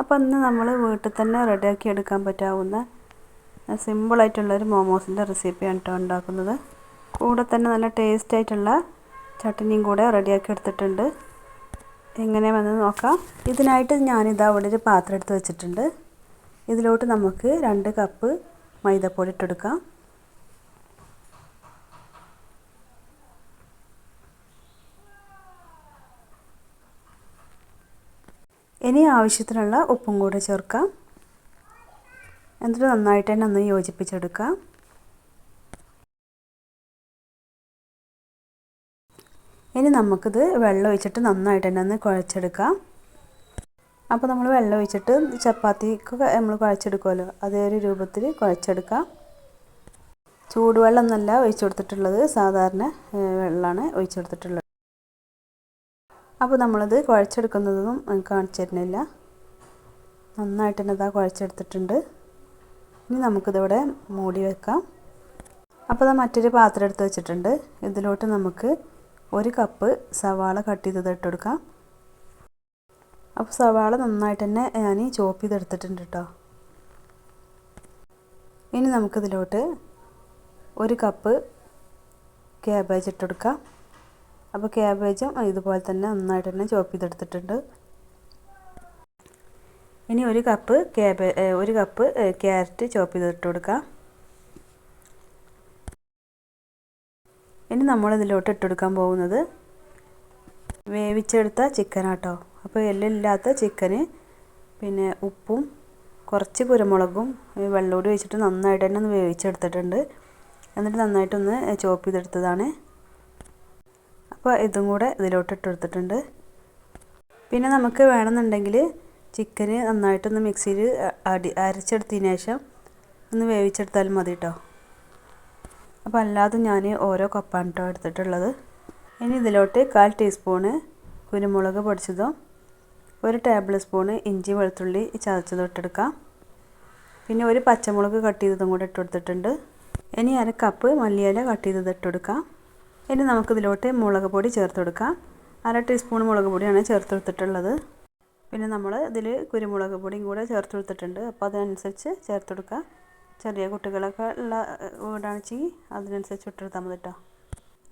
അപ്പോൾ ഇന്ന് നമ്മൾ വീട്ടിൽ തന്നെ റെഡിയാക്കി എടുക്കാൻ പറ്റാവുന്ന സിമ്പിളായിട്ടുള്ളൊരു മോമോസിന്റെ റെസിപ്പിയാണ് കേട്ടോ ഉണ്ടാക്കുന്നത്. കൂടെ തന്നെ നല്ല ടേസ്റ്റ് ആയിട്ടുള്ള ചട്ടിനിയും കൂടെ റെഡിയാക്കി എടുത്തിട്ടുണ്ട്. എങ്ങനെ വന്ന് നോക്കാം. ഇതിനായിട്ട് ഞാനിതാ അവിടെ ഒരു പാത്രം എടുത്ത് വെച്ചിട്ടുണ്ട്. ഇതിലോട്ട് നമുക്ക് രണ്ട് കപ്പ് മൈദപ്പൊടി ഇട്ടെടുക്കാം ഇനി ആവശ്യത്തിനുള്ള ഉപ്പും കൂടെ ചേർക്കാം എന്നിട്ട് നന്നായിട്ട് തന്നെ ഒന്ന് യോജിപ്പിച്ചെടുക്കാം ഇനി നമുക്കിത് വെള്ളം ഒഴിച്ചിട്ട് നന്നായിട്ട് തന്നെ ഒന്ന് കുഴച്ചെടുക്കാം. അപ്പോൾ നമ്മൾ വെള്ളം ഒഴിച്ചിട്ട് ചപ്പാത്തിക്ക് നമ്മൾ കുഴച്ചെടുക്കുമല്ലോ അതേ ഒരു രൂപത്തിൽ കുഴച്ചെടുക്കാം. ചൂടുവെള്ളം എന്നല്ല ഒഴിച്ചു കൊടുത്തിട്ടുള്ളത് സാധാരണ വെള്ളമാണ് ഒഴിച്ചു കൊടുത്തിട്ടുള്ളത്. അപ്പോൾ നമ്മളത് കുഴച്ചെടുക്കുന്നതൊന്നും കാണിച്ചു തരുന്നില്ല. നന്നായിട്ട് തന്നെ ഇതാ കുഴച്ചെടുത്തിട്ടുണ്ട്. ഇനി നമുക്കിതിവിടെ മൂടി വെക്കാം. അപ്പോൾ ഇതാ മറ്റൊരു പാത്രം എടുത്ത് വെച്ചിട്ടുണ്ട്. ഇതിലോട്ട് നമുക്ക് ഒരു കപ്പ് സവാള കട്ട് ചെയ്തത് ഇട്ടെടുക്കാം. അപ്പോൾ സവാള നന്നായിട്ട് തന്നെ ഞാൻ ചോപ്പ് ചെയ്തെടുത്തിട്ടുണ്ട് കേട്ടോ. ഇനി നമുക്കിതിലോട്ട് ഒരു കപ്പ് ക്യാബേജ് ഇട്ടെടുക്കാം. അപ്പോൾ ക്യാബേജും ഇതുപോലെ തന്നെ നന്നായിട്ട് തന്നെ ചോപ്പ് ചെയ്തെടുത്തിട്ടുണ്ട്. ഇനി ഒരു കപ്പ് ക്യാബേ ഒരു കപ്പ് ക്യാരറ്റ് ചോപ്പ് ചെയ്തിട്ട് കൊടുക്കാം. ഇനി നമ്മളിതിലോട്ട് ഇട്ടെടുക്കാൻ പോകുന്നത് വേവിച്ചെടുത്ത ചിക്കനാട്ടോ അപ്പോൾ എല്ലില്ലാത്ത ചിക്കന് പിന്നെ ഉപ്പും കുറച്ച് കുരുമുളകും വെള്ളമൂടി വെച്ചിട്ട് നന്നായിട്ട് തന്നെ ഒന്ന് വേവിച്ചെടുത്തിട്ടുണ്ട്. എന്നിട്ട് നന്നായിട്ടൊന്ന് ചോപ്പ് ചെയ്തെടുത്തതാണ്. അപ്പോൾ ഇതും കൂടെ ഇതിലോട്ട് ഇട്ടെടുത്തിട്ടുണ്ട് പിന്നെ നമുക്ക് വേണമെന്നുണ്ടെങ്കിൽ ചിക്കന് നന്നായിട്ടൊന്ന് മിക്സിയിൽ അടി അരച്ചെടുത്തതിന് ശേഷം ഒന്ന് വേവിച്ചെടുത്താൽ മതി കേട്ടോ അപ്പോൾ അല്ലാതെ ഞാൻ ഓരോ കപ്പാണ് കേട്ടോ എടുത്തിട്ടുള്ളത്. ഇനി ഇതിലോട്ട് കാൽ ടീസ്പൂണ് കുരുമുളക് പൊടിച്ചതും ഒരു ടേബിൾ സ്പൂണ് ഇഞ്ചി വെളുത്തുള്ളി ചതച്ചതും ഇട്ടെടുക്കാം. പിന്നെ ഒരു പച്ചമുളക് കട്ട് ചെയ്തതും കൂടെ ഇട്ട് കൊടുത്തിട്ടുണ്ട്. ഇനി അര കപ്പ് മല്ലിയില കട്ട് ചെയ്തത് ഇട്ടെടുക്കാം ഇനി നമുക്കിതിലോട്ട് മുളക് പൊടി ചേർത്ത് കൊടുക്കാം. അര ടീസ്പൂൺ മുളക് പൊടിയാണ് ചേർത്ത് കൊടുത്തിട്ടുള്ളത്. പിന്നെ നമ്മൾ ഇതിൽ കുരുമുളക് പൊടിയും കൂടെ ചേർത്ത് കൊടുത്തിട്ടുണ്ട്. അപ്പോൾ അതിനനുസരിച്ച് ചേർത്ത് കൊടുക്കുക ചെറിയ കുട്ടികളൊക്കെ ഉള്ള വീടാണെച്ചെങ്കിൽ അതിനനുസരിച്ച് ഇട്ടെടുത്താൽ മതി കേട്ടോ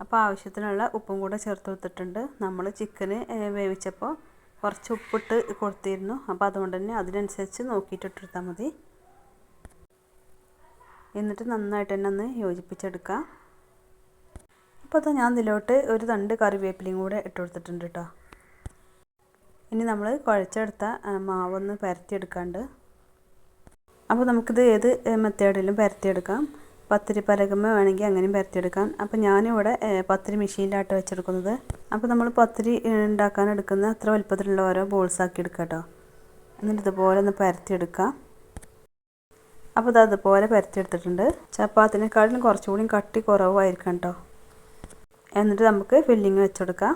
അപ്പോൾ ആവശ്യത്തിനുള്ള ഉപ്പും കൂടെ ചേർത്ത് കൊടുത്തിട്ടുണ്ട്. നമ്മൾ ചിക്കന് വേവിച്ചപ്പോൾ കുറച്ച് ഉപ്പിട്ട് കൊടുത്തിരുന്നു. അപ്പോൾ അതുകൊണ്ട് തന്നെ അതിനനുസരിച്ച് നോക്കിയിട്ട് ഇട്ടെടുത്താൽ മതി. എന്നിട്ട് നന്നായിട്ട് തന്നെ ഒന്ന് യോജിപ്പിച്ചെടുക്കാം. അപ്പോൾ ഞാൻ ഇതിലോട്ട് ഒരു തണ്ട് കറിവേപ്പിലയും കൂടെ ഇട്ട് കൊടുത്തിട്ടുണ്ട് കേട്ടോ ഇനി നമ്മൾ കുഴച്ചെടുത്ത മാവൊന്ന് പരത്തിയെടുക്കാണ്ട്. അപ്പോൾ നമുക്കിത് ഏത് മെത്തേഡിലും പരത്തിയെടുക്കാം. പത്തിരി പലകമ്മ വേണമെങ്കിൽ അങ്ങനെയും പരത്തിയെടുക്കാം. അപ്പോൾ ഞാനിവിടെ പത്തിരി മെഷീനിലാട്ട് വെച്ചെടുക്കുന്നത്. അപ്പോൾ നമ്മൾ പത്തിരി ഉണ്ടാക്കാൻ എടുക്കുന്ന അത്ര വലുപ്പത്തിലുള്ള ഓരോ ബോൾസ് ആക്കി എടുക്കാം കേട്ടോ എന്നിട്ട് ഇതുപോലെ ഒന്ന് പരത്തിയെടുക്കാം. അപ്പോൾ ഇത് അതുപോലെ പരത്തിയെടുത്തിട്ടുണ്ട്. ചപ്പാത്തിനേക്കാളും കുറച്ചുകൂടി കട്ടി കുറവായിരിക്കാം കേട്ടോ എന്നിട്ട് നമുക്ക് ഫില്ലിങ് വെച്ചെടുക്കാം.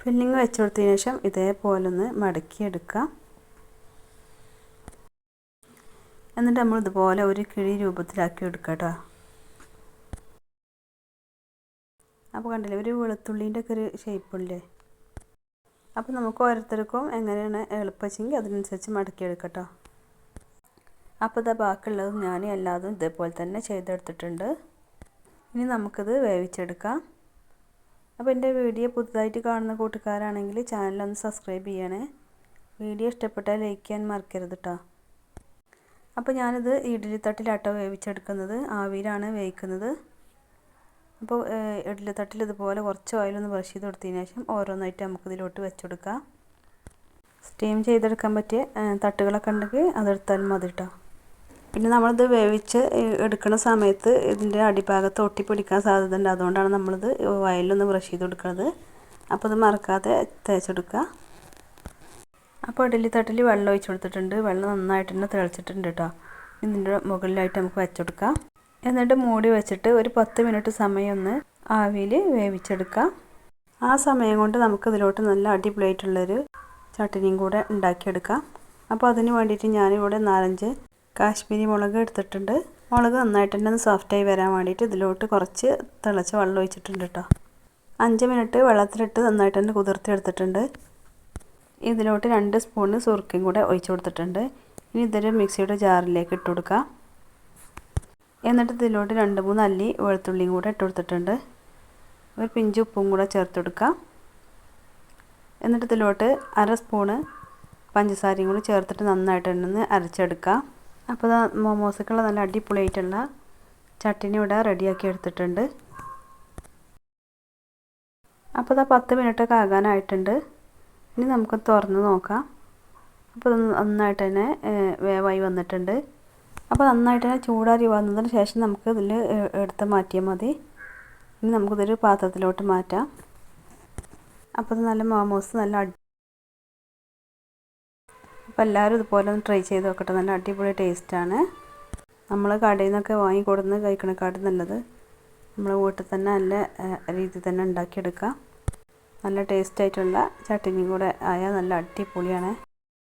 ഫില്ലിങ് വെച്ചെടുത്തതിന് ശേഷം ഇതേപോലെ ഒന്ന് മടക്കിയെടുക്കാം എന്നിട്ട് നമ്മൾ ഇതുപോലെ ഒരു കിഴി രൂപത്തിലാക്കി എടുക്കുക കേട്ടോ. അപ്പോൾ കണ്ടില്ലേ ഒരു വെളുത്തുള്ളീന്റെ ഒക്കെ ഒരു ഷേപ്പുണ്ടേ അപ്പോൾ നമുക്ക് ഓരോരുത്തർക്കും എങ്ങനെയാണ് എളുപ്പമെങ്കിൽ അതിനനുസരിച്ച് മടക്കിയെടുക്കട്ടോ അപ്പോൾ ഇതാ ബാക്കിയുള്ളത് ഞാൻ എല്ലാതും ഇതേപോലെ തന്നെ ചെയ്തെടുത്തിട്ടുണ്ട്. ഇനി നമുക്കിത് വേവിച്ചെടുക്കാം. അപ്പോൾ എന്റെ വീഡിയോ പുതുതായിട്ട് കാണുന്ന കൂട്ടുകാരാണെങ്കിൽ ചാനലൊന്ന് സബ്സ്ക്രൈബ് ചെയ്യണേ. വീഡിയോ ഇഷ്ടപ്പെട്ടാൽ ലൈക്ക് ചെയ്യാൻ മറക്കരുത് കേട്ടോ അപ്പോൾ ഞാനിത് ഇഡ്ഡലി തട്ടിലാട്ടോ വേവിച്ചെടുക്കുന്നത്. ആവിയിലാണ് വേവിക്കുന്നത്. അപ്പോൾ ഇഡ്ഡലി തട്ടിൽ ഇതുപോലെ കുറച്ച് ഓയിലൊന്ന് ബ്രഷ് ചെയ്ത് കൊടുത്തതിന് ശേഷം ഓരോന്നായിട്ട് നമുക്ക് ഇതിലോട്ട് വെച്ചെടുക്കാം. സ്റ്റീം ചെയ്തെടുക്കാൻ പറ്റിയ തട്ടുകളൊക്കെ ഉണ്ടെങ്കിൽ അതെടുത്താലും മതി കേട്ടോ പിന്നെ നമ്മളിത് വേവിച്ച് എടുക്കുന്ന സമയത്ത് ഇതിന്റെ അടിഭാഗത്ത് ഒട്ടിപ്പിടിക്കാൻ സാധ്യത ഉണ്ട് അതുകൊണ്ടാണ് നമ്മളിത് വയലിലൊന്ന് ബ്രഷ് ചെയ്ത് കൊടുക്കുന്നത് അപ്പോൾ ഇത് മറക്കാതെ തേച്ചെടുക്കുക. അപ്പോൾ ഇഡലി തട്ടിൽ വെള്ളം ഒഴിച്ച് കൊടുത്തിട്ടുണ്ട്. വെള്ളം നന്നായിട്ട് തന്നെ തിളച്ചിട്ടുണ്ട് കേട്ടോ. ഇതിന്റെ മുകളിലായിട്ട് നമുക്ക് വെച്ചെടുക്കാം. എന്നിട്ട് മൂടി വെച്ചിട്ട് ഒരു പത്ത് മിനിറ്റ് സമയം ഒന്ന് ആവിയിൽ വേവിച്ചെടുക്കാം. ആ സമയം കൊണ്ട് നമുക്ക് ഇതിലോട്ട് നല്ല അടിപൊളിയായിട്ടുള്ളൊരു ചട്ടിനിയും കൂടെ ഉണ്ടാക്കിയെടുക്കാം. അപ്പോൾ അതിന് വേണ്ടിയിട്ട് ഞാനിവിടെ നാലഞ്ച് കാശ്മീരി മുളക് എടുത്തിട്ടുണ്ട്. മുളക് നന്നായിട്ട് തന്നെ ഒന്ന് സോഫ്റ്റായി വരാൻ വേണ്ടിയിട്ട് ഇതിലോട്ട് കുറച്ച് തിളച്ച വെള്ളം ഒഴിച്ചിട്ടുണ്ട് കേട്ടോ അഞ്ച് മിനിറ്റ് വെള്ളത്തിലിട്ട് നന്നായിട്ട് തന്നെ കുതിർത്തി എടുത്തിട്ടുണ്ട്. ഇതിലോട്ട് രണ്ട് സ്പൂണ് സുറുക്കയും കൂടെ ഒഴിച്ചു കൊടുത്തിട്ടുണ്ട്. ഇനി ഇതൊരു മിക്സിയുടെ ജാറിലേക്ക് ഇട്ട് കൊടുക്കാം. എന്നിട്ട് ഇതിലോട്ട് രണ്ട് മൂന്ന് അല്ലി വെളുത്തുള്ളിയും കൂടെ ഇട്ട് കൊടുത്തിട്ടുണ്ട്. ഒരു പിഞ്ച് ഉപ്പും കൂടെ ചേർത്ത് കൊടുക്കാം. എന്നിട്ട് ഇതിലോട്ട് അര സ്പൂണ് പഞ്ചസാരയും കൂടി ചേർത്തിട്ട് നന്നായിട്ട് ഒന്ന് അരച്ചെടുക്കാം. അപ്പോൾ ഇതാ മോമോസൊക്കെയുള്ള നല്ല അടിപൊളിയായിട്ടുള്ള ചട്ടിനി ഇവിടെ റെഡിയാക്കി എടുത്തിട്ടുണ്ട്. അപ്പോൾ ഇതാ പത്ത് മിനിറ്റൊക്കെ ആകാനായിട്ടുണ്ട്. ഇനി നമുക്ക് തുറന്ന് നോക്കാം. അപ്പോൾ ഇത് നന്നായിട്ട് തന്നെ വേവായി വന്നിട്ടുണ്ട്. അപ്പോൾ നന്നായിട്ട് തന്നെ ചൂടാറി വന്നതിന് ശേഷം നമുക്ക് ഇതിൽ എടുത്ത് മാറ്റിയാൽ മതി. ഇനി നമുക്കിതൊരു പാത്രത്തിലോട്ട് മാറ്റാം. അപ്പോൾ നല്ല മോമോസ് നല്ല അടി അപ്പോൾ എല്ലാവരും ഇതുപോലെ ഒന്ന് ട്രൈ ചെയ്ത് നോക്കട്ടെ. നല്ല അടിപൊളി ടേസ്റ്റാണ് നമ്മൾ കടയിൽ നിന്നൊക്കെ വാങ്ങി കൊടുന്ന് കഴിക്കണേക്കാട്ടും നല്ലത് നമ്മൾ വീട്ടിൽ തന്നെ നല്ല രീതിയിൽ തന്നെ ഉണ്ടാക്കിയെടുക്കാം. നല്ല ടേസ്റ്റായിട്ടുള്ള ചട്ടിനിയും കൂടെ ആയാൽ നല്ല അടിപൊളിയാണ്.